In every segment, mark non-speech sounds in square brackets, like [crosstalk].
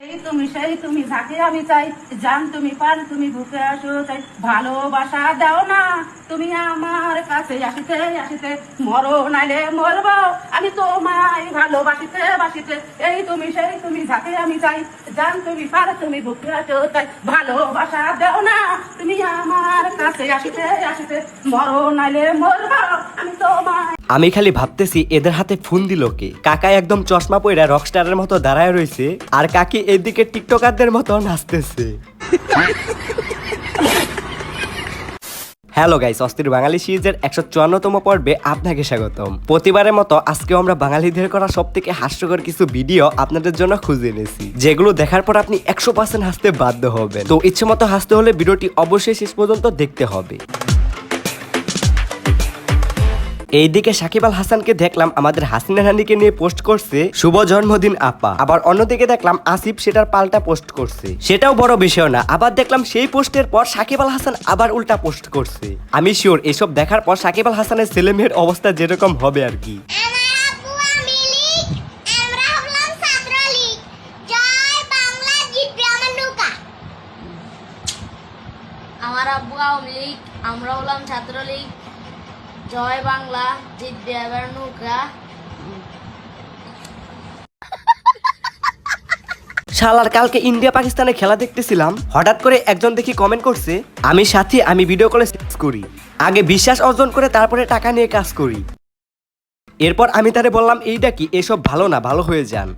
এই তুমি, সেই তুমি, যাকে আমি চাই জান তুমি পার তুমি, বুকে আসো চাই ভালোবাসা দাও না। তুমি আমার কাছে আসিতে আসিতে মরো, নাইলে মরবো। আমি তোমায় ভালোবাসিতে, বাসিতে। এই তুমি, সেই তুমি, যাকে আমি চাই জান তুমি পার তুমি, বুকে আসো চাই ভালোবাসা দাও না। তুমি আমার কাছে আসিতে আসিতে মরো, নাইলে মরবো। আমি তোমায় আমি খালি ভাবতেছি এদের হাতে ফোন দিল কে। কাকা একদম চশমা পইরা রকস্টারের মতো দাঁড়ায় রয়েছে আর কাকি এদিকে টিকটকারদের মতো নাচতেছে হ্যালো গাইস, অস্থির বাঙালি সিরিজের একশো চুয়ান্নতম পর্বে আপনাকে স্বাগতম। প্রতিবারের মতো আজকেও আমরা বাঙালিদের করা সব থেকে হাস্যকর কিছু ভিডিও আপনাদের জন্য খুঁজে এনেছি, যেগুলো দেখার পর আপনি একশো পার্সেন্ট হাসতে বাধ্য হবেন। তো ইচ্ছে মতো হাসতে হলে ভিডিওটি অবশ্যই শেষ পর্যন্ত দেখতে হবে। এইদিকে সাকিব আল হাসানকে দেখলাম আমাদের হাসিনা রানীকে নিয়ে পোস্ট করছে শুভ জন্মদিন আপা। আবার অন্যদিকে দেখলাম আসিফ সেটার পাল্টা পোস্ট করছে। সেটাও বড় বিষয় না আবার দেখলাম সেই পোস্টের পর সাকিব আল হাসান আবার উল্টা পোস্ট করছে। আমি শিওর এসব দেখার পর সাকিব আল হাসানের ছেলে মেয়ের অবস্থা যেরকম হবে আর কি। আমার আব্বু আমি লীগ আমরা হলাম ছাত্রলীগ। জয় বাংলা জিতবে আমার নৌকা। আমার আব্বু আওয়ামী লীগ আমরা হলাম ছাত্রলীগ। জয় বাংলা জিতবে এবার নৌকা শালার কালকে ইন্ডিয়া পাকিস্তানের খেলা দেখতেছিলাম হঠাৎ করে একজন দেখি কমেন্ট করছে আমি সাথী আমি ভিডিও কলে সেক্স করি। আগে বিশ্বাস অর্জন করে তারপরে টাকা নিয়ে কাজ করি। এরপর আমি তারে বললাম এইটা কি এসব ভালো না ভালো হয়ে যান।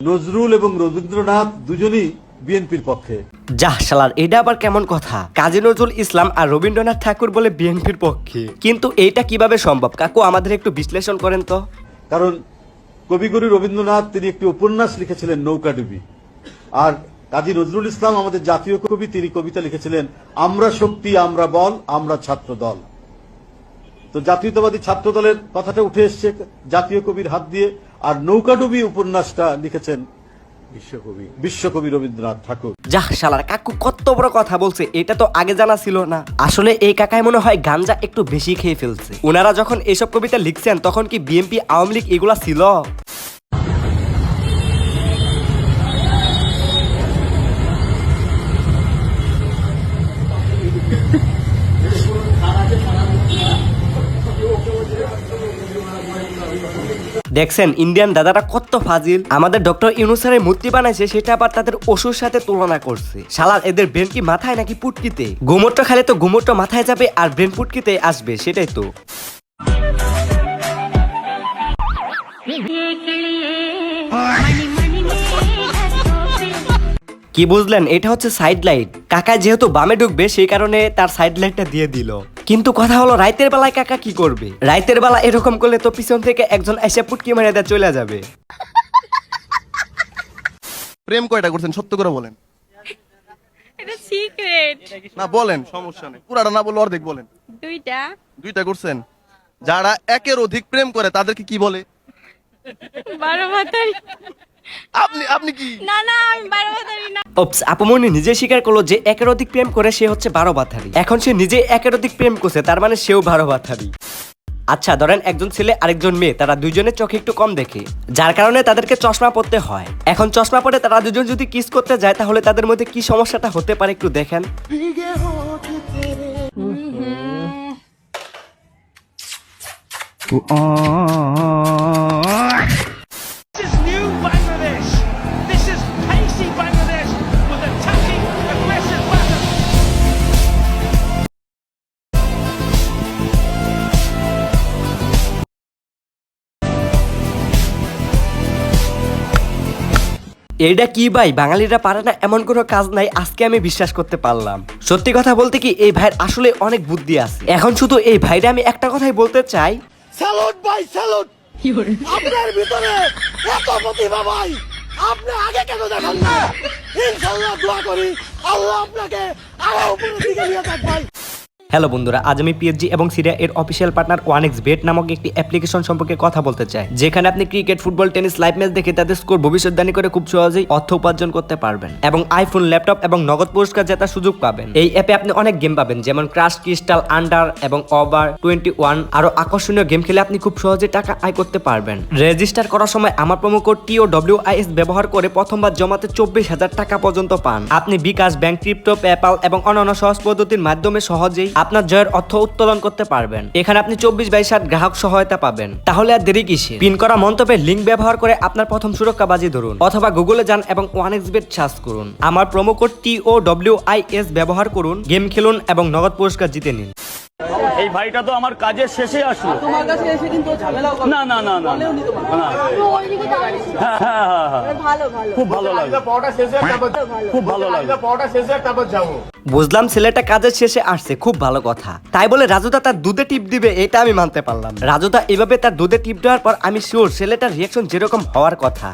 নজরুল এবং রবীন্দ্রনাথ দুজনই বিএনপির পক্ষে। যাহ শালার এটা আবার কেমন কথা? কাজী নজরুল ইসলাম আর রবীন্দ্রনাথ ঠাকুর বলে বিএনপির পক্ষে। কিন্তু এইটা কীভাবে সম্ভব? কাকু আমাদের একটু বিশ্লেষণ করেন তো। কারণ কবিগুরু রবীন্দ্রনাথ তিনি একটি উপন্যাস লিখেছিলেন নৌকাডুবি আর কাজী নজরুল ইসলাম আমাদের জাতীয় কবি তিনি কবিতা লিখেছিলেন আমরা শক্তি আমরা বল আমরা ছাত্র দল তো জাতীয়তাবাদী ছাত্র দলের কথাটা উঠে এসছে জাতীয় কবির হাত দিয়ে। আর নৌকাডুবি উপন্যাসটা লিখেছেন বিশ্বকবি। রবীন্দ্রনাথ ঠাকুর। যাহ, শালার কাকু, কত বড় কথা বলছে, এটা তো আগে জানা ছিল না। আসলে এই কাকায় মনে হয় গাঞ্জা একটু বেশি খেয়ে ফেলছে। ওনারা যখন এইসব কবিতা লিখছেন, তখন কি বিএনপি, আওয়ামী লীগ এগুলা ছিল? দেখছেন, ইন্ডিয়ান দাদারা কত ফাজিল। আমাদের ডক্টর ইউনুসারের মূর্তি বানাইছে, সেটা আবার তাদের ওষুর সাথে তুলনা করছে। শালার এদের ব্রেন কি মাথায় নাকি পুটকিতে? গোমরটা খালে তো গোমরটা মাথায় যাবে আর ব্রেন পুটকিতে আসবে, সেটাই তো। কি বুঝলেন, এটা হচ্ছে সাইড লাইট। কাকা যেহেতু বামে ঢুকবে, সেই কারণে তার সাইড লাইটটা দিয়ে দিল। কিন্তু কথা হলো রাইতের বেলায় কাকা কি করবে? রাইতের বেলা এরকম করলে তো পিছন থেকে একজন এসে পুটকি মেরে দেয় চলে যাবে। প্রেম কয়টা করছেন? সত্য করে বলেন। এটা সিক্রেট না বলেন। সমস্যা নেই। পুরাটা না বলে অর্ধেক বলেন। দুইটা। দুইটা করছেন। যারা একের অধিক প্রেম করে তাদেরকে কি বলে? বারো মাতারি আপনি আপনি কি না না আমি বারো মাতারি না ওপস আপুমনি নিজে স্বীকার করল যে একের অধিক প্রেম করে সে হচ্ছে বারো বাথারি এখন সে নিজে একের অধিক প্রেম করছে তার মানে সেও বারো বাথারি আচ্ছা ধরেন একজন ছেলে আরেকজন মেয়ে তারা দুইজনের চোখে একটু কম দেখে যার কারণে তাদেরকে চশমা পরতে হয় এখন চশমা পরে তারা দুজন যদি কিস করতে যায় তাহলে তাদের মধ্যে কি সমস্যাটা হতে পারে একটু দেখেন This এইটা কি ভাই? বাঙালিরা পারে না এমন কোনো কাজ নাই আজকে আমি বিশ্বাস করতে পারলাম। সত্যি কথা বলতে কি এই ভাইয়ের আসলে অনেক বুদ্ধি আছে। এখন শুধু এই ভাইরা আমি একটা কথাই বলতে চাই। স্যালুট ভাই স্যালুট! আপনার ভিতরে এত প্রতিভা ভাই আপনি আগে কেন দেখান না? ইনশাআল্লাহ দোয়া করি আল্লাহ আপনাকে আরও উপরের দিকে নিয়ে যাক ভাই। হ্যালো বন্ধুরা, আজ আমি পিএসজি এবং সিরিয়া এর official partner one X bet নামক একটি অ্যাপ্লিকেশন সম্পর্কে কথা বলতে চাই, যেখানে আপনি cricket football tennis live match দেখে তাদের স্কোর ভবিষ্যৎবাণী করে খুব সহজেই অর্থ উপার্জন করতে পারবেন এবং আইফোন ল্যাপটপ এবং নগদ পুরস্কার জেতার সুযোগ পাবেন। এই অ্যাপে আপনি অনেক গেম পাবেন, যেমন ক্রাশ ক্রিস্টাল আন্ডার এবং ওভার টোয়েন্টি ওয়ান আরও আকর্ষণীয় গেম খেলে আপনি খুব সহজে টাকা আয় করতে পারবেন। রেজিস্টার করার সময় আমার promo code T O W I S ব্যবহার করে প্রথমবার জমাতে চব্বিশ হাজার টাকা পর্যন্ত পান। আপনি বিকাশ ব্যাংক ক্রিপ্টো পেপাল এবং অন্যান্য সহজ পদ্ধতির মাধ্যমে সহজেই আপনার জয়ের অর্থ উত্তোলন করতে পারবেন। এখানে আপনি চব্বিশ বাই সাত গ্রাহক সহায়তা পাবেন। তাহলে আর দেরি কিসে পিন করা মন্তব্যের লিঙ্ক ব্যবহার করে আপনার প্রথম সুরক্ষা বাজি ধরুন অথবা গুগলে যান এবং ওয়ান এক্স বেট সার্চ করুন। আমার promo code T O W I S ব্যবহার করুন, গেম খেলুন এবং নগদ পুরস্কার জিতে নিন। এই ভাইটা তো আমার কাজের শেষে আসলো। তোমার কাছে এসে কিন্তু না না না না না। হ্যাঁ হ্যাঁ হ্যাঁ খুব ভালো লাগল খুব ভালো লাগল বুঝলাম ছেলেটা কাজের শেষে আসছে খুব ভালো কথা। তাই বলে রাজুদা তার দুধে টিপ দিবে এটা আমি মানতে পারলাম। রাজুদা এভাবে তার দুধে টিপ দেওয়ার পর আমি শিওর ছেলেটার রিয়াকশন যেরকম হওয়ার কথা।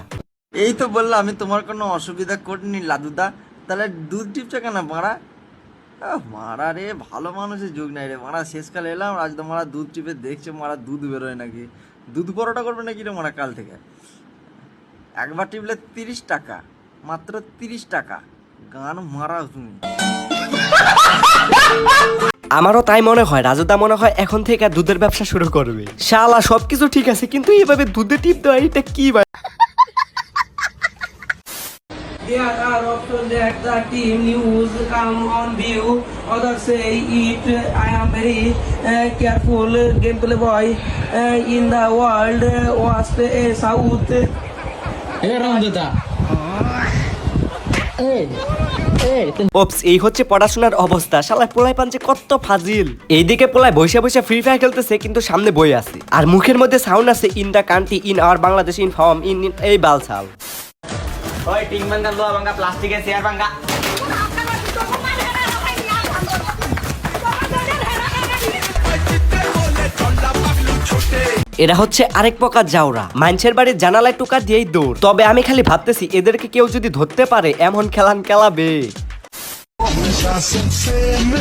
এই তো বললাম আমি তোমার কোনো অসুবিধা করিনি লাদুদা। তাহলে দুধ টিপছো কেন মারা আহ, মারা রে, ভালো মানুষের যুগ নাই রে। মারা, শেষকালে এলাম তো মারা দুধ টিপে দেখছে, মারা দুধ বেরোয় নাকি। দুধ পরোটা করবে নাকি রে মারা কাল থেকে? একবার টিপলে তিরিশ টাকা, মাত্র তিরিশ টাকা। গান মারা তুমি। আমারও তাই মনে হয়, রাজুদা মনে হয় এখন থেকে দুধের ব্যবসা শুরু করবে। শালা, সবকিছু ঠিক আছে, কিন্তু এইভাবে দুধে টিপ দেওয়া এটা কি ভাই There are often that the team news come on view. Others say it. I am very uh, careful gameplay boy uh, in the world. Uh, was a south. Hey, Ramdata. Hey. ওপস এই হচ্ছে পড়াশোনার অবস্থা শালা পোলাই পাঞ্চে কত ফাজিল এইদিকে পোলায় বসে বসে ফ্রি ফায়ার খেলতেছে কিন্তু সামনে বই আছে আর মুখের মধ্যে সাউন্ড আছে in the country in our Bangladesh in form in এই বালছাল এরা হচ্ছে আরেক প্রকার জাউরা মাইনছের বাড়ির জানালায় টোকা দিয়েই দৌড়। তবে আমি খালি ভাবতেছি এদেরকে কেউ যদি ধরতে পারে এমন খেলান খেলাবে।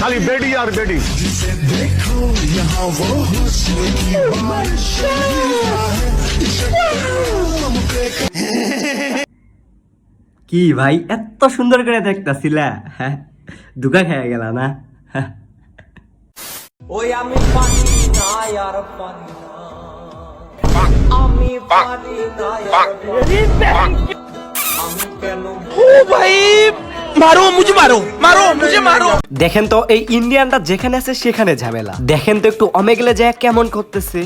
খালি বেডি আর বেডি। কি ভাই? এত সুন্দর করে দেখতাছিলা। হ্যাঁ দুকা খেয়ে গেল না? হ্যাঁ। ওই আমি পানি না আর আমি না আমি কেন দেখেন তো এই ইন্ডিয়ানরা যেখানে আছে সেখানে ঝামেলা। দেখেন তো একটু অমেগলে যায় কেমন করতেছে।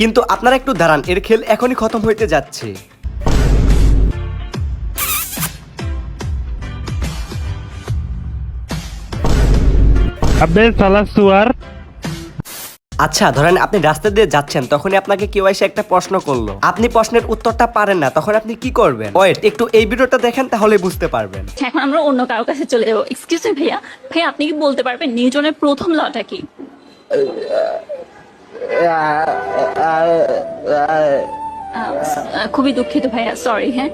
কিন্তু আপনারা একটু দাঁড়ান এর খেল এখনই খতম হইতে যাচ্ছে। আচ্ছা ধরেন আপনি রাস্তা দিয়ে যাচ্ছেন তখনই আপনাকে কেউ এসে একটা প্রশ্ন করল। আপনি প্রশ্নের উত্তরটা পারেন না তখন আপনি কি করবেন? ওয়েট একটু এই ভিডিওটা দেখেন তাহলে বুঝতে পারবেন। এখন আমরা অন্য কারও কাছে চলে যাব। এক্সকিউজ মি ভাইয়া। ভাইয়া আপনি কি বলতে পারবেন নিউটনের প্রথম লটা কি? খুবই দুঃখিত ভাইয়া সরি হ্যাঁ?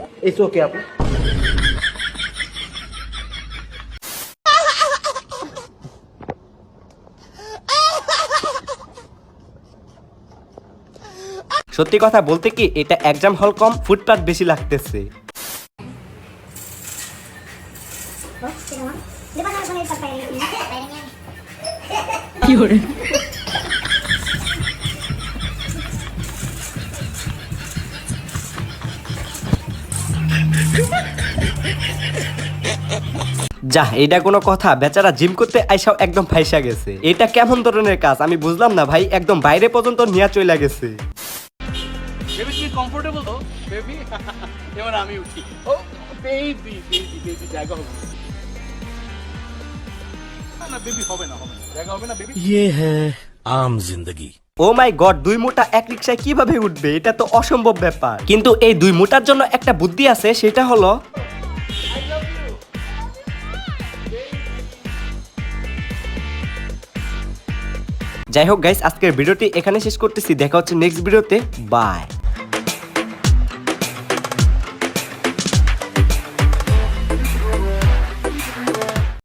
সত্যি কথা বলতে কি এটা এক্সাম হল কম ফুটপাথ বেশি লাগতেছে। Di যা এটা কোনো কথা। বেচারা জিম করতে আইসাও একদম ফাইসা গেছে। এটা কেমন ধরনের কাজ? আমি বুঝলাম না ভাই একদম বাইরে পর্যন্ত নিয়ে চলে গেছে। বেবি তুমি কমফোর্টেবল তো? বেবি [laughs] এবার আমি উঠি। ও বেবি বেবি বেবি জায়গা হবে না। না না বেবি হবে না হবে জায়গা হবে না বেবি। ও মাই গড দুই মোটা এক রিক্সায় কীভাবে উঠবে? এটা তো অসম্ভব ব্যাপার। কিন্তু এই দুই মোটার জন্য একটা বুদ্ধি আছে সেটা হলো যাই হোক গাইস আজকের ভিডিওটি এখানে শেষ করতেছি। দেখা হচ্ছে নেক্সট ভিডিওতে বাই